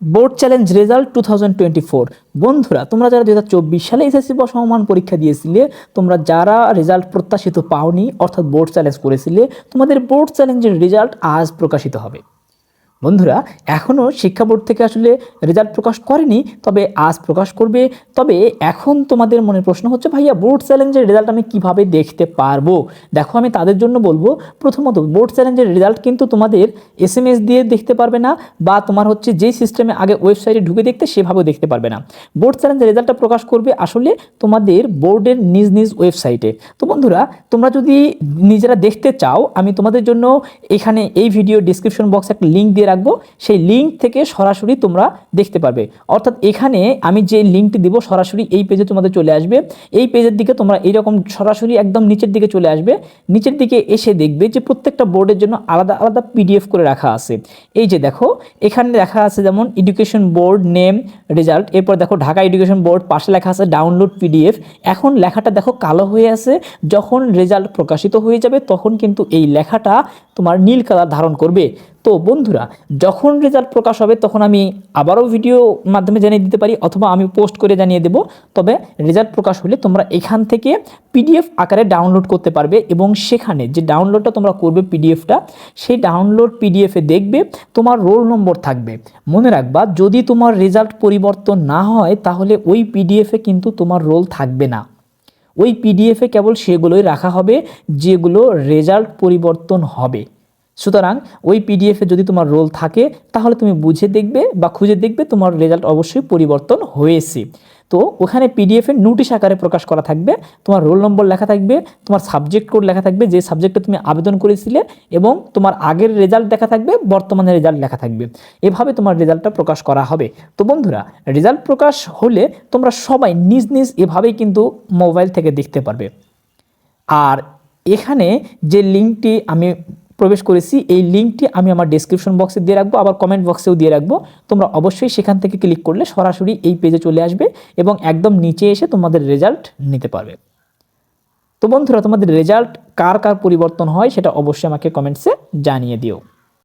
Board challenge result two বন্ধুরা, তোমরা যারা দু হাজার চব্বিশ সালে এসএসসি বা সমমান পরীক্ষা দিয়েছিলে, তোমরা যারা রেজাল্ট প্রত্যাশিত পাওনি, অর্থাৎ বোর্ড চ্যালেঞ্জ করেছিলে, তোমাদের বোর্ড চ্যালেঞ্জের রেজাল্ট আজ প্রকাশিত হবে। বন্ধুরা এখনও শিক্ষা বোর্ড থেকে আসলে রেজাল্ট প্রকাশ করেনি, তবে আজ প্রকাশ করবে। তবে এখন তোমাদের মনে প্রশ্ন হচ্ছে, ভাইয়া বোর্ড চ্যালেঞ্জের রেজাল্ট আমি কীভাবে দেখতে পারব? দেখো, আমি তাদের জন্য বলব, প্রথমত বোর্ড চ্যালেঞ্জের রেজাল্ট কিন্তু তোমাদের এস এম এস দিয়ে দেখতে পারবে না, বা তোমার হচ্ছে যেই সিস্টেমে আগে ওয়েবসাইটে ঢুকে দেখতে সেভাবেও দেখতে পারবে না। বোর্ড চ্যালেঞ্জের রেজাল্টটা প্রকাশ করবে আসলে তোমাদের বোর্ডের নিজ নিজ ওয়েবসাইটে তো বন্ধুরা, তোমরা যদি নিজেরা দেখতে চাও, আমি তোমাদের জন্য এখানে এই ভিডিও ডিসক্রিপশন বক্সে একটা লিঙ্ক দিয়ে রাখব, সেই লিঙ্ক থেকে সরাসরি তোমরা দেখতে পারবে। অর্থাৎ এখানে আমি যে লিঙ্কটি দিব সরাসরি এই পেজে তোমাদের চলে আসবে। এই পেজের দিকে তোমরা এইরকম সরাসরি একদম নিচের দিকে চলে আসবে। নিচের দিকে এসে দেখবে যে প্রত্যেকটা বোর্ডের জন্য আলাদা আলাদা পিডিএফ করে রাখা আছে। এই যে দেখো, এখানে লেখা আছে যেমন এডুকেশন বোর্ড নেম রেজাল্ট এরপর দেখো ঢাকা এডুকেশন বোর্ড পাশে লেখা আছে ডাউনলোড পিডিএফ এখন লেখাটা দেখো কালো হয়ে আছে, যখন রেজাল্ট প্রকাশিত হয়ে যাবে তখন কিন্তু এই লেখাটা তোমার নীল কালার ধারণ করবে। তো বন্ধুরা, যখন রেজাল্ট প্রকাশ হবে তখন আমি আবারও ভিডিও মাধ্যমে জানিয়ে দিতে পারি অথবা আমি পোস্ট করে জানিয়ে দেব। তবে রেজাল্ট প্রকাশ হলে তোমরা এখান থেকে পিডিএফ আকারে ডাউনলোড করতে পারবে এবং সেখানে যে ডাউনলোডটা তোমরা করবে পিডিএফটা সেই ডাউনলোড পিডিএফে দেখবে তোমার রোল নম্বর থাকবে। মনে রাখবা, যদি তোমার রেজাল্ট পরিবর্তন না হয় তাহলে ওই পিডিএফে কিন্তু তোমার রোল থাকবে না। ওই পিডিএফে কেবল সেগুলোই রাখা হবে যেগুলো রেজাল্ট পরিবর্তন হবে। সুতরাং ওই পিডিএফে যদি তোমার রোল থাকে, তাহলে তুমি বুঝে দেখবে বা খুঁজে দেখবে তোমার রেজাল্ট অবশ্যই পরিবর্তন হয়েছে। তো ওখানে পিডিএফের নোটিশ আকারে প্রকাশ করা থাকবে, তোমার রোল নম্বর লেখা থাকবে, তোমার সাবজেক্ট কোড লেখা থাকবে, যে সাবজেক্টে তুমি আবেদন করেছিলে, এবং তোমার আগের রেজাল্ট দেখা থাকবে, বর্তমানে রেজাল্ট লেখা থাকবে। এভাবে তোমার রেজাল্টটা প্রকাশ করা হবে। তো বন্ধুরা রেজাল্ট প্রকাশ হলে তোমরা সবাই নিজ নিজ এভাবেই কিন্তু মোবাইল থেকে দেখতে পারবে। আর এখানে যে লিঙ্কটি আমি প্রবেশ করেছি, এই লিঙ্কটি আমি আমার ডেসক্রিপশন বক্সে দিয়ে রাখব, আবার কমেন্ট বক্সেও দিয়ে রাখব। তোমরা অবশ্যই সেখান থেকে ক্লিক করলে সরাসরি এই পেজে চলে আসবে এবং একদম নিচে এসে তোমাদের রেজাল্ট নিতে পারবে। তো বন্ধুরা, তোমাদের রেজাল্ট কার কার পরিবর্তন হয় সেটা অবশ্যই আমাকে কমেন্টসে জানিয়ে দিও।